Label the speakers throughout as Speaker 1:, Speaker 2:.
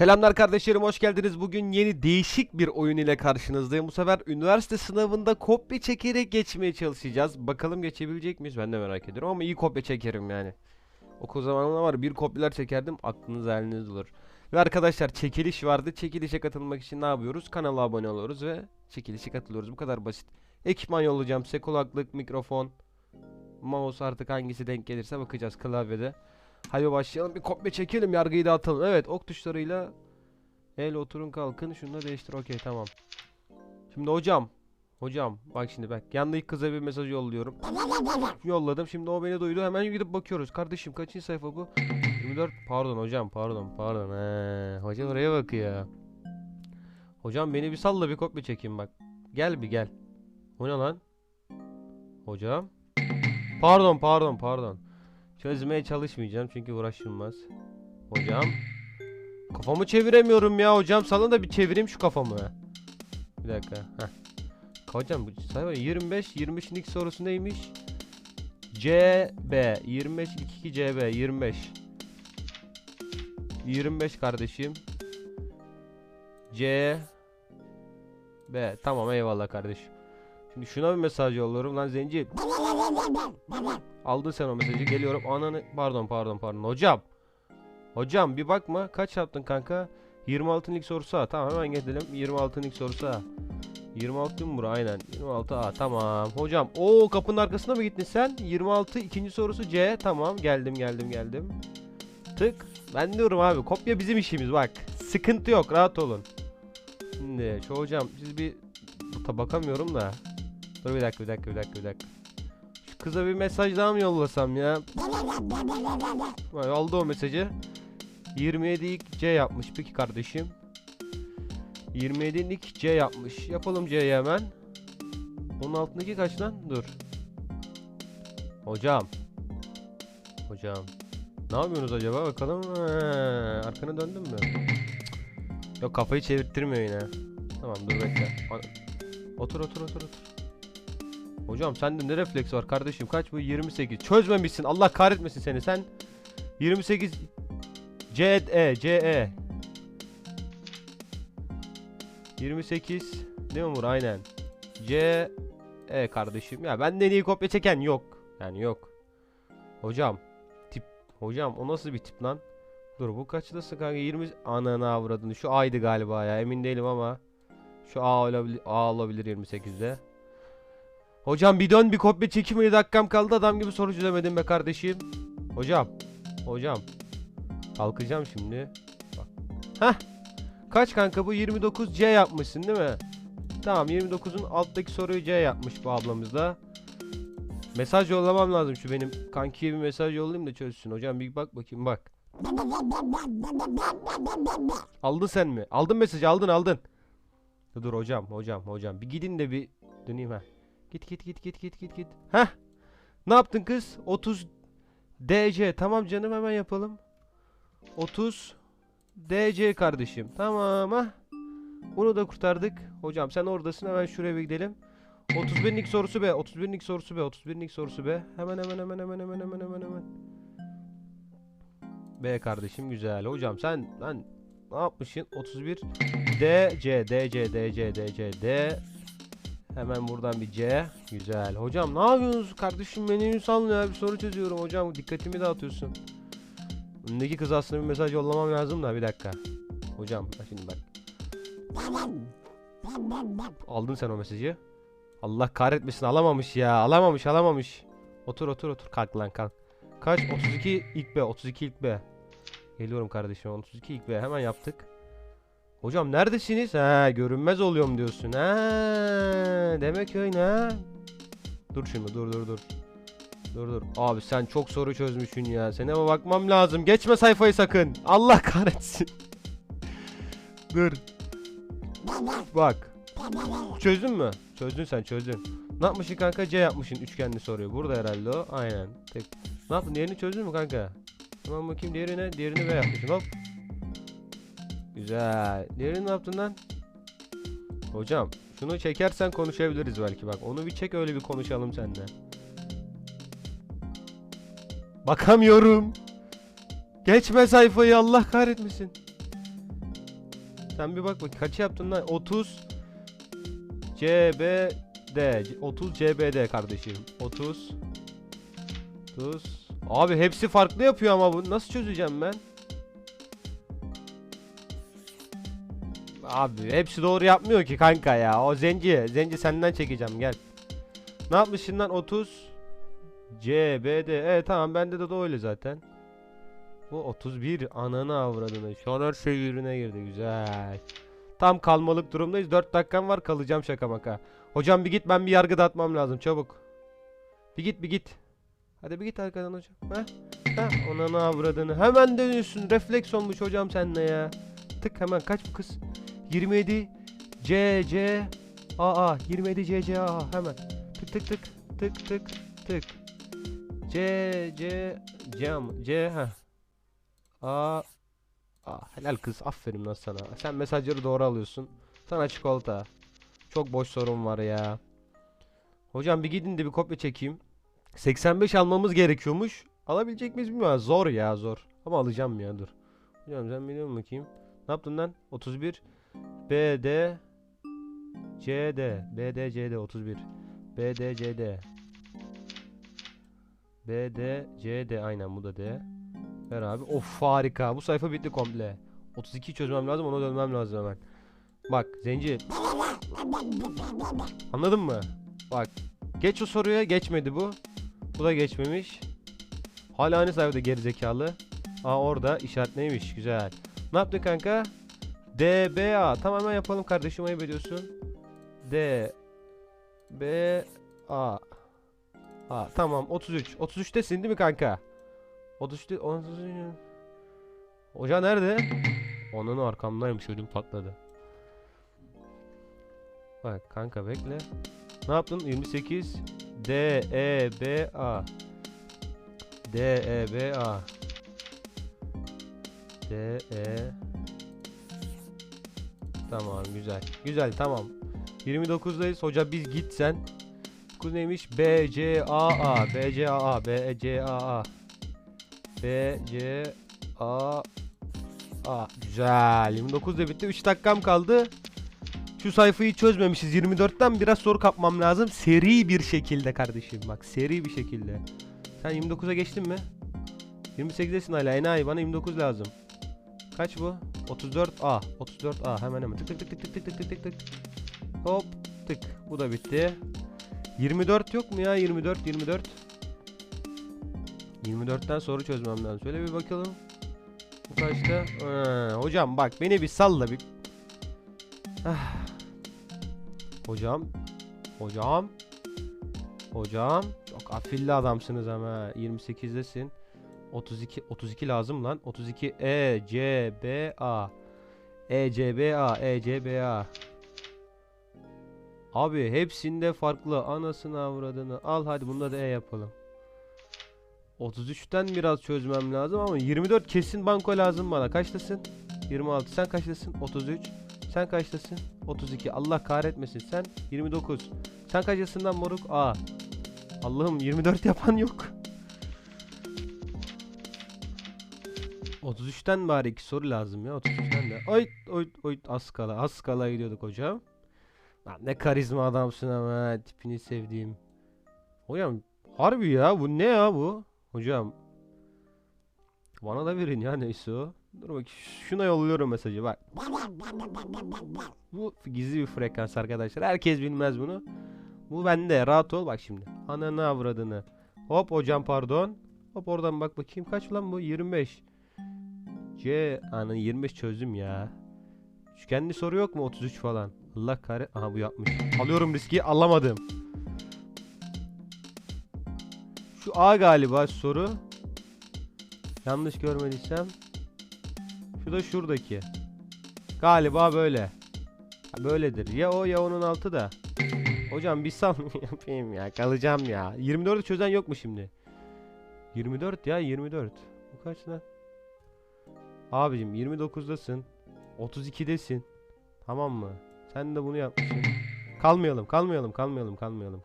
Speaker 1: Selamlar kardeşlerim hoş geldiniz. Bugün yeni değişik bir oyun ile karşınızdayım. Bu sefer üniversite sınavında kopya çekerek geçmeye çalışacağız. Bakalım geçebilecek miyiz? Ben de merak ediyorum ama iyi kopya çekerim yani. Okul zamanında var bir kopyalar çekerdim aklınız haliniz olur. Ve arkadaşlar çekiliş vardı. Çekilişe katılmak için ne yapıyoruz? Kanala abone oluyoruz ve çekilişe katılıyoruz. Bu kadar basit. Ekipman yollayacağım. Size kulaklık, mikrofon, mouse artık hangisi denk gelirse bakacağız klavyede. Hadi başlayalım bir kopya çekelim yargıyı dağıtalım. Evet ok tuşlarıyla el oturun kalkın şunu da değiştir okey tamam. Şimdi hocam hocam bak şimdi bak yanındaki kıza bir mesaj yolluyorum. Yolladım şimdi o beni duydu hemen gidip bakıyoruz. Kardeşim kaçıncı sayfa bu? 24 pardon hocam pardon pardon He, hoca oraya bakıyor. Hocam beni bir salla bir kopya çekeyim bak. Gel bir gel. O ne lan? Hocam. Pardon pardon pardon. Çözmeye çalışmayacağım çünkü uğraşılmaz. Hocam. Kafamı çeviremiyorum ya hocam. Salın da bir çevireyim şu kafamı. Bir dakika. Heh. Hocam bu sayfa 25 25'in ilk sorusu neymiş? CB 25 22 CB 25 25 kardeşim. C B tamam eyvallah kardeşim. Şuna bir mesaj yolluyorum. Lan zenci. Aldın sen o mesajı geliyorum. Ananı pardon pardon pardon. Hocam. Hocam bir bakma. Kaç yaptın kanka? 26'ın ilk sorusu A. Tamam hemen gidelim. 26'ın ilk sorusu A. 26 mı bura? Aynen. 26 A. Tamam. Hocam o kapının arkasına mı gittin sen? 26 ikinci sorusu C. Tamam geldim geldim geldim. Tık. Ben diyorum abi kopya bizim işimiz bak. Sıkıntı yok rahat olun. Şimdi şu hocam siz bir bakamıyorum da dur bir dakika bir dakika bir dakika bir dakika. Şu kıza bir mesaj daha mı yollasam ya? Aldı o mesajı. 27 ilk C yapmış peki kardeşim. 27'nin ilk C yapmış. Yapalım C'yi hemen. Onun altındaki kaç lan? Dur. Hocam. Hocam. Ne yapıyorsunuz acaba? Bakalım. He, arkana döndün mü? Yok kafayı çevirttirmiyor yine. Tamam dur bekle. Otur otur otur otur Hocam sende ne refleks var kardeşim? Kaç bu? 28 çözmemişsin. Allah kahretmesin seni sen. 28 C E C E. 28 değil mi Mur aynen. C E kardeşim. Ya benden iyi kopya çeken yok? Yani yok. Hocam tip hocam o nasıl bir tip lan? Dur bu kaçtasın kanka? 20 ananı avradını. Şu A'ydı galiba ya. Emin değilim ama Şu A olabilir A olabilir 28'de Hocam bir dön bir kopya çekim 7 dakikam kaldı. Adam gibi soru çözemedim be kardeşim. Hocam Hocam. Kalkacağım şimdi. Bak. Heh Kaç kanka bu? 29 C yapmışsın değil mi? Tamam 29'un alttaki soruyu C yapmış bu ablamız da. Mesaj yollamam lazım şu benim. Kankiye bir mesaj yollayayım da çözsün. Hocam bir bak bakayım bak. Aldın sen mi? Aldın mesajı aldın aldın. Dur hocam hocam hocam. Bir gidin de bir döneyim ha Git git git git git git git. Heh. Ne yaptın kız? 30 DC tamam canım hemen yapalım. 30 DC kardeşim. Tamam ha Bunu da kurtardık. Hocam sen oradasın hemen şuraya bir gidelim. 31'in ilk sorusu be 31'in ilk sorusu be 31'in ilk sorusu be. Hemen hemen hemen hemen hemen hemen hemen hemen. B kardeşim güzel. Hocam sen lan ne yapmışsın? 31 DC DC DC DC D Hemen buradan bir C. Güzel. Hocam ne yapıyorsunuz kardeşim? Beni sanlı ya. Bir soru çözüyorum hocam. Dikkatimi dağıtıyorsun. Öndeki kız aslında bir mesaj yollamam lazım da bir dakika. Hocam şimdi bak. Aldın sen o mesajı. Allah kahretmesin alamamış ya. Alamamış alamamış. Otur otur otur. Kalk lan kalk. Kaç? 32 ilk B 32 ilk B. Geliyorum kardeşim 32 ilk B. Hemen yaptık Hocam neredesiniz? Ha görünmez oluyorum diyorsun. Ha demek öyle ha. Dur şimdi dur dur dur. Dur dur. Abi sen çok soru çözmüşsün ya. Sana bakmam lazım. Geçme sayfayı sakın. Allah kahretsin. dur. Bak. Çözdün mü? Çözdün sen çözdün. Ne yapmışsın kanka? C yapmışsın üçgenli soruyu. Burada herhalde o. Aynen. Tek. Ne yaptın? Diğerini çözdün mü kanka? Tamam bakayım diğerine. Diğerini B yapmışsın. Hop. Güzel. Diğerini ne yaptın lan? Hocam şunu çekersen konuşabiliriz belki bak. Onu bir çek öyle bir konuşalım seninle. Bakamıyorum. Geçme sayfayı Allah kahretmesin. Sen bir bak bak kaç yaptın lan? 30 CBD 30 CBD kardeşim. 30 30 Abi hepsi farklı yapıyor ama bu nasıl çözeceğim ben? Abi hepsi doğru yapmıyor ki kanka ya. O zenci. Zenci senden çekeceğim gel. Ne yapmışsın lan 30 CBD. Evet tamam bende de, de öyle zaten. Bu 31 ananı avradını. Şu an her şey yürüne girdi güzel. Tam kalmalık durumdayız. 4 dakikam var kalacağım şaka maka. Hocam bir git ben bir yargı dağıtmam lazım çabuk. Bir git bir git. Hadi bir git arkadan hocam. Ha? Ha? Ananı avradını. Hemen dönüyorsun. Refleks olmuş hocam sende ya. Tık hemen kaç bu kız? 27 C C A A 27 C C A A hemen. Tık tık tık tık tık tık. C C C? C ha. A A helal kız aferin lan sana. Sen mesajları doğru alıyorsun. Sana çikolata. Çok boş sorun var ya. Hocam bir gidin de bir kopya çekeyim. 85 almamız gerekiyormuş. Alabilecek miyiz bilmiyorum. Zor ya zor. Ama alacağım ya dur. Hocam sen biliyor musun bakayım? Ne yaptın lan? 31 BD CD BD CD 31 BD CD BD CD aynen bu da D. Ver abi. Of harika. Bu sayfa bitti komple. 32 çözmem lazım ona dönmem lazım hemen. Bak zenci. Anladın mı? Bak. Geç o soruya geçmedi bu. Bu da geçmemiş. Hala aynı sayfada gerizekalı. Aa orada işaret neymiş? Güzel. Ne yaptı kanka? DBA. Tamamen yapalım kardeşim ayıp ediyorsun. D B A A tamam 33. 33'tesin değil mi kanka? 33'te 33. Hoca nerede? Onun arkamdaymış ödüm patladı. Bak kanka bekle. Ne yaptın? 28 D E B A D E B A D E Tamam güzel. Güzel tamam. 29'dayız. Hoca biz git sen. Bu neymiş? B C A A B C A A B C A A B C A A Güzel. 29 da bitti. 3 dakikam kaldı. Şu sayfayı çözmemişiz. 24'ten biraz soru kapmam lazım. Seri bir şekilde kardeşim. Bak seri bir şekilde. Sen 29'a geçtin mi? 28'desin hala enayi. Bana 29 lazım. Kaç bu? 34A. 34A. Hemen hemen. Tık tık tık tık tık tık tık tık tık. Hop. Tık. Bu da bitti. 24 yok mu ya? 24 24. 24'ten soru çözmem lazım. Şöyle bir bakalım. Bu kaçta? Ha, hocam bak beni bir salla bir. Ah. Hocam. Hocam. Hocam. Çok afilli adamsınız ama. 28'desin. 32 32 lazım lan. 32 E C B A. E C B A E C B A. Abi hepsinde farklı. Anasını avradını. Al hadi bunda da E yapalım. 33'ten biraz çözmem lazım ama 24 kesin banko lazım bana. Kaçtasın? 26. Sen kaçtasın? 33. Sen kaçtasın? 32. Allah kahretmesin. Sen 29. Sen kaçtasın lan moruk? A. Allah'ım 24 yapan yok. 33'ten bari iki soru lazım ya 33'ten de. Oy oy oy az kala az kala gidiyorduk hocam. Lan ne karizma adamsın ama tipini sevdiğim. Hocam harbi ya bu ne ya bu? Hocam bana da verin ya neyse o. Dur bak şuna yolluyorum mesajı bak. Bu gizli bir frekans arkadaşlar. Herkes bilmez bunu. Bu bende rahat ol bak şimdi. Ananı avradını. Hop hocam pardon. Hop oradan bak bakayım kaç lan bu 25. C anı 25 çözdüm ya. Üçgenli soru yok mu 33 falan? Allah kare. Aha bu yapmış. Alıyorum riski alamadım. Şu A galiba soru. Yanlış görmediysem. Şu da şuradaki. Galiba böyle. Böyledir. Ya o ya onun altı da. Hocam bir sal yapayım ya. Kalacağım ya. 24'ü çözen yok mu şimdi? 24 ya 24. Bu kaç lan? Abicim 29'dasın. 32'desin. Tamam mı? Sen de bunu yapmışsın. Kalmayalım, kalmayalım, kalmayalım, kalmayalım.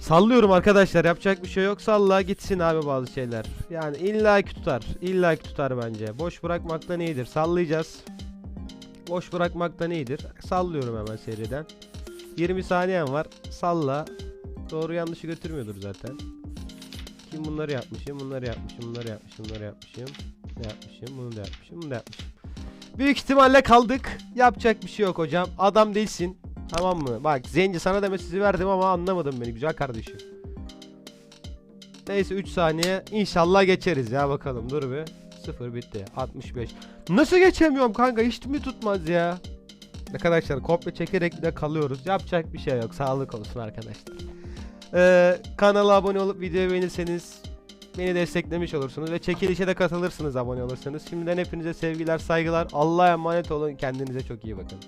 Speaker 1: Sallıyorum arkadaşlar. Yapacak bir şey yok. Salla gitsin abi bazı şeyler. Yani illa ki tutar. İlla tutar bence. Boş bırakmaktan iyidir. Sallayacağız. Boş bırakmaktan iyidir. Sallıyorum hemen seriden. 20 saniyen var. Salla. Doğru yanlışı götürmüyordur zaten. Kim bunları yapmışım, bunları yapmışım, bunları yapmışım, bunları yapmışım. Ne yapmışım, bunu da yapmışım, bunu da yapmışım. Büyük ihtimalle kaldık. Yapacak bir şey yok hocam. Adam değilsin. Tamam mı? Bak zenci sana da sizi verdim ama anlamadın beni güzel kardeşim. Neyse 3 saniye. İnşallah geçeriz ya bakalım. Dur bir. 0 bitti. 65. Nasıl geçemiyorum kanka? Hiç mi tutmaz ya? Arkadaşlar kopya çekerek de kalıyoruz. Yapacak bir şey yok. Sağlık olsun arkadaşlar. Ee, kanala abone olup videoyu beğenirseniz beni desteklemiş olursunuz ve çekilişe de katılırsınız abone olursanız. Şimdiden hepinize sevgiler, saygılar. Allah'a emanet olun. Kendinize çok iyi bakın.